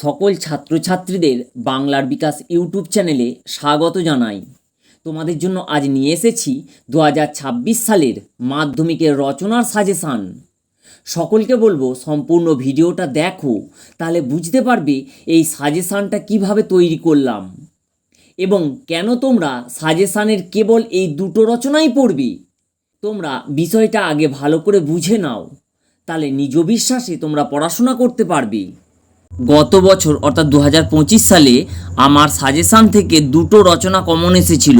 সকল ছাত্রছাত্রীদের বাংলার বিকাশ ইউটিউব চ্যানেলে স্বাগত জানাই। তোমাদের জন্য আজ নিয়ে এসেছি দু হাজার ছাব্বিশ সালের মাধ্যমিকের রচনার সাজেশান সকলকে বলব, সম্পূর্ণ ভিডিওটা দেখো, তাহলে বুঝতে পারবে এই সাজেশানটা কীভাবে তৈরি করলাম। এবং কেন তোমরা সাজেশানের কেবল এই দুটো রচনাই পড়বে? তোমরা বিষয়টা আগে ভালো করে বুঝে নাও, তাহলে নিজ বিশ্বাসে তোমরা পড়াশোনা করতে পারবে। গত বছর, অর্থাৎ দু পঁচিশ সালে, আমার সাজেশান থেকে দুটো রচনা কমন এসেছিল।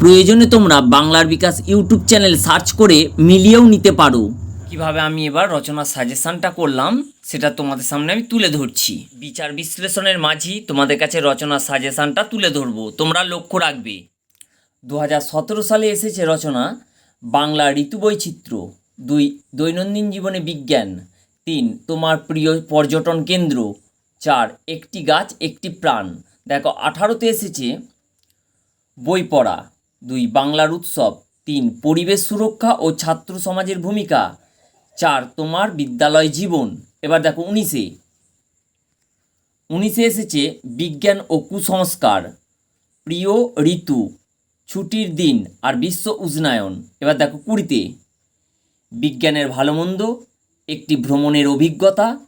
প্রয়োজনে তোমরা বাংলার বিকাশ ইউটিউব চ্যানেল সার্চ করে মিলিয়েও নিতে পারো। কীভাবে আমি এবার রচনার সাজেশানটা করলাম, সেটা তোমাদের সামনে আমি তুলে ধরছি। বিচার বিশ্লেষণের মাঝি তোমাদের কাছে রচনার সাজেশানটা তুলে ধরবো। তোমরা লক্ষ্য রাখবে। দু হাজার সতেরো সালে এসেছে রচনা বাংলা ঋতু বৈচিত্র্য, দুই দৈনন্দিন জীবনে বিজ্ঞান, তিন তোমার প্রিয় পর্যটন কেন্দ্র চার, একটি গাছ, একটি প্রাণ। দেখো, আঠারোতে এসেছে বই পড়া। দুই, বাংলার উৎসব। তিন, পরিবেশ সুরক্ষা ও ছাত্র সমাজের ভূমিকা। চার, তোমার বিদ্যালয় জীবন। এবার দেখো, উনিশে। উনিশে এসেছে বিজ্ঞান ও কুসংস্কার। প্রিয় ঋতু, ছুটির দিন আর বিশ্ব উষ্ণায়ন। এবার দেখো, কুড়িতে। বিজ্ঞানের ভালো মন্দ, একটি ভ্রমণের অভিজ্ঞতা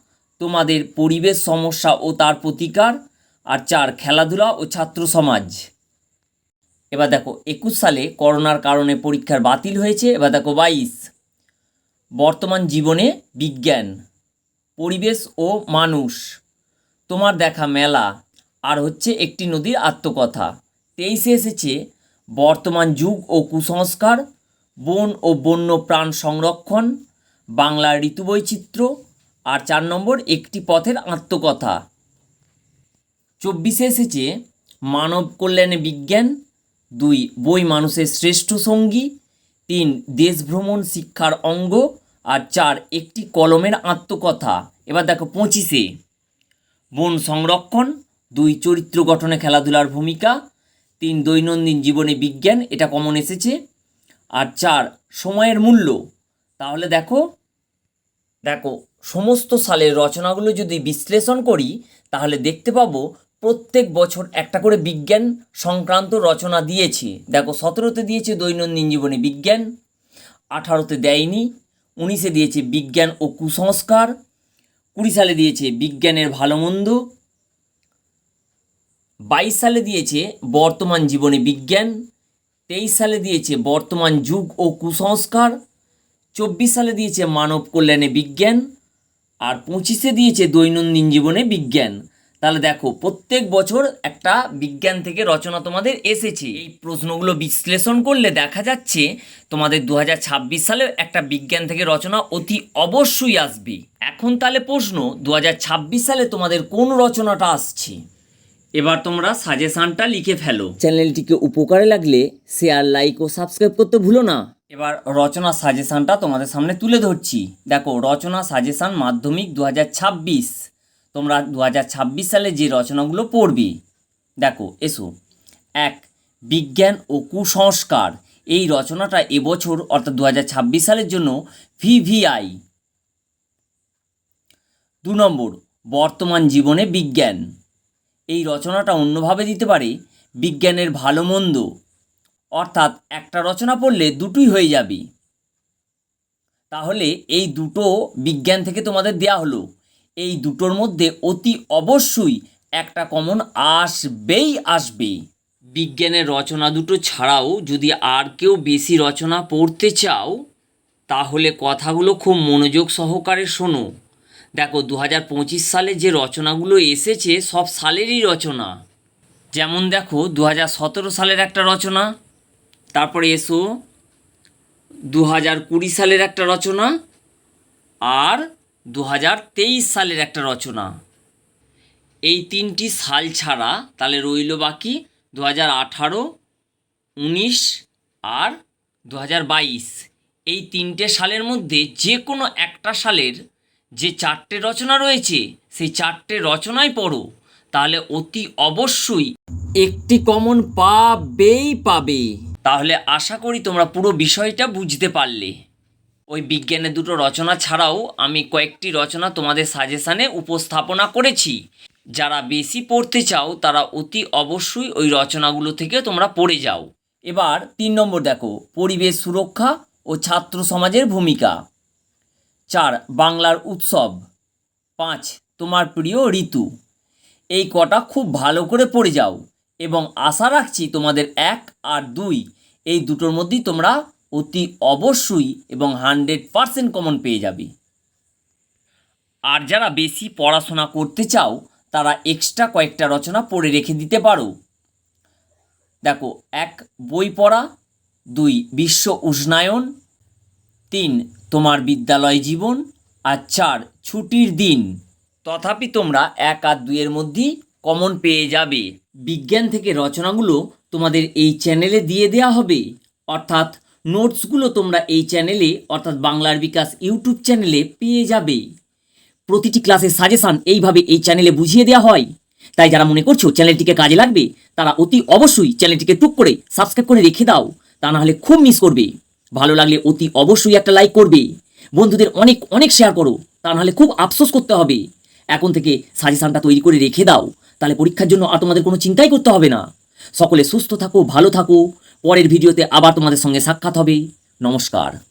তোমাদের পরিবেশ সমস্যা ও তার প্রতিকার, আর চার, খেলাধুলা ও ছাত্র সমাজ। এবার দেখো, একুশ সালে করোনার কারণে পরীক্ষার বাতিল হয়েছে। এবার দেখো, বাইশ। বর্তমান জীবনে বিজ্ঞান, পরিবেশ ও মানুষ, তোমার দেখা মেলা, আর হচ্ছে একটি নদীর আত্মকথা। তেইশে এসেছে, বর্তমান যুগ ও কুসংস্কার, বন ও বন্য প্রাণ সংরক্ষণ, বাংলার ঋতুবৈচিত্র্য আর চার নম্বর, একটি পথের আত্মকথা। চব্বিশে এসেছে, মানব কল্যাণে বিজ্ঞান, দুই, বই মানুষের শ্রেষ্ঠ সঙ্গী, তিন, দেশ ভ্রমণ শিক্ষার অঙ্গ, আর চার, একটি কলমের আত্মকথা। এবার দেখো পঁচিশে। বন সংরক্ষণ, দুই, চরিত্র গঠনে খেলাধুলার ভূমিকা, তিন, দৈনন্দিন জীবনে বিজ্ঞান, এটা কমন এসেছে। আর চার, সময়ের মূল্য। তাহলে দেখো দেখো সমস্ত সালের রচনাগুলো যদি বিশ্লেষণ করি, তাহলে দেখতে পাবো প্রত্যেক বছর একটা করে বিজ্ঞান সংক্রান্ত রচনা দিয়েছে। দেখো, সতেরোতে দিয়েছে দৈনন্দিন জীবনে বিজ্ঞান, আঠারোতে দেয়নি, উনিশে দিয়েছে বিজ্ঞান ও কুসংস্কার, কুড়ি সালে দিয়েছে বিজ্ঞানের ভালো মন্দ, বাইশ সালে দিয়েছে বর্তমান জীবনে বিজ্ঞান, তেইশ সালে দিয়েছে বর্তমান যুগ ও কুসংস্কার, চব্বিশ সালে দিয়েছে মানব কল্যাণে বিজ্ঞান আর পঁচিশে দিয়েছে দৈনন্দিন জীবনে বিজ্ঞান। তাহলে দেখো, প্রত্যেক বছর একটা বিজ্ঞান থেকে রচনা তোমাদের এসেছে। এই প্রশ্নগুলো বিশ্লেষণ করলে দেখা যাচ্ছে তোমাদের দু হাজার ছাব্বিশ সালে একটা বিজ্ঞান থেকে রচনা অতি অবশ্যই আসবে। এখন তাহলে প্রশ্ন, দু হাজার ছাব্বিশ সালে তোমাদের কোন রচনাটা আসছে? এবার তোমরা সাজেশনটা লিখে ফেলো। চ্যানেলটিকে উপকারে লাগলে শেয়ার লাইক ও সাবস্ক্রাইব করতে ভুলো না। এবার রচনা সাজেশানটা তোমাদের সামনে তুলে ধরছি। দেখো, রচনা সাজেশান মাধ্যমিক দু হাজার ছাব্বিশ। তোমরা দু হাজার ছাব্বিশ সালে যে রচনাগুলো পড়বে, দেখো, এসো। এক, বিজ্ঞান ও কুসংস্কার। এই রচনাটা এবছর, অর্থাৎ দু হাজার ছাব্বিশ সালের জন্য ভিভিআই। দু নম্বর, বর্তমান জীবনে বিজ্ঞান। এই রচনাটা অন্যভাবে দিতে পারে বিজ্ঞানের ভালো মন্দ। অর্থাৎ একটা রচনা পড়লে দুটোই হয়ে যাবে। তাহলে এই দুটো বিজ্ঞান থেকে তোমাদের দেয়া হলো। এই দুটোর মধ্যে অতি অবশ্যই একটা কমন আসবেই আসবে। বিজ্ঞানের রচনা দুটো ছাড়াও যদি আর কেউ বেশি রচনা পড়তে চাও, তাহলে কথাগুলো খুব মনোযোগ সহকারে শোনো। দেখো দু হাজার পঁচিশ সালে যে রচনাগুলো এসেছে সব সালেরই রচনা। যেমন দেখো দু হাজার সতেরো সালের একটা রচনা তারপরে এসো দু হাজার কুড়ি সালের একটা রচনা আর দু হাজার তেইশ সালের একটা রচনা। এই তিনটি সাল ছাড়া তাহলে রইল বাকি দু হাজার আঠারো, উনিশ আর দু হাজার বাইশ। এই তিনটে সালের মধ্যে যে কোনো একটা সালের যে চারটে রচনা রয়েছে, সেই চারটে রচনাই পড়ো। তাহলে অতি অবশ্যই একটি কমন পাবেই পাবে। তাহলে আশা করি তোমরা পুরো বিষয়টা বুঝতে পারলে। ওই বিজ্ঞানের দুটো রচনা ছাড়াও আমি কয়েকটি রচনা তোমাদের সাজেশানে উপস্থাপনা করেছি। যারা বেশি পড়তে চাও, তারা অতি অবশ্যই ওই রচনাগুলো থেকে তোমরা পড়ে যাও। এবার তিন নম্বর দেখো, পরিবেশ সুরক্ষা ও ছাত্র সমাজের ভূমিকা। চার, বাংলার উৎসব। পাঁচ, তোমার প্রিয় ঋতু। এই কটা খুব ভালো করে পড়ে যাও এবং আশা রাখছি তোমাদের এক আর দুই এই দুটোর মধ্যেই তোমরা অতি অবশ্যই এবং হান্ড্রেড পারসেন্ট কমন পেয়ে যাবে। আর যারা বেশি পড়াশোনা করতে চাও, তারা এক্সট্রা কয়েকটা রচনা পড়ে রেখে দিতে পারো। দেখো, এক, বই পড়া, দুই, বিশ্ব উষ্ণায়ন, তিন, তোমার বিদ্যালয় জীবন, আর চার, ছুটির দিন। তথাপি তোমরা এক আর দুইয়ের মধ্যেই কমন পেয়ে যাবে। বিজ্ঞান থেকে রচনাগুলো তোমাদের এই চ্যানেলে দিয়ে দেওয়া হবে। অর্থাৎ নোটসগুলো তোমরা এই চ্যানেলে, অর্থাৎ বাংলার বিকাশ ইউটিউব চ্যানেলে পেয়ে যাবে। প্রতিটি ক্লাসের সাজেশান এইভাবে এই চ্যানেলে বুঝিয়ে দেওয়া হয়। তাই যারা মনে করছ চ্যানেলটিকে কাজে লাগবে, তারা অতি অবশ্যই চ্যানেলটিকে টুক করে সাবস্ক্রাইব করে রেখে দাও, তা না হলে খুব মিস করবে। ভালো লাগলে অতি অবশ্যই একটা লাইক করবে। বন্ধুদের অনেক অনেক শেয়ার করো, তা নাহলে খুব আফসোস করতে হবে। এখন থেকে সাজেশানটা তৈরি করে রেখে দাও, তাহলে পরীক্ষার জন্য আর তোমাদের কোনো চিন্তাই করতে হবে না। সকলে সুস্থ থাকো ভালো থাকো। পরের ভিডিওতে আবার তোমাদের সঙ্গে সাক্ষাৎ হবে। নমস্কার।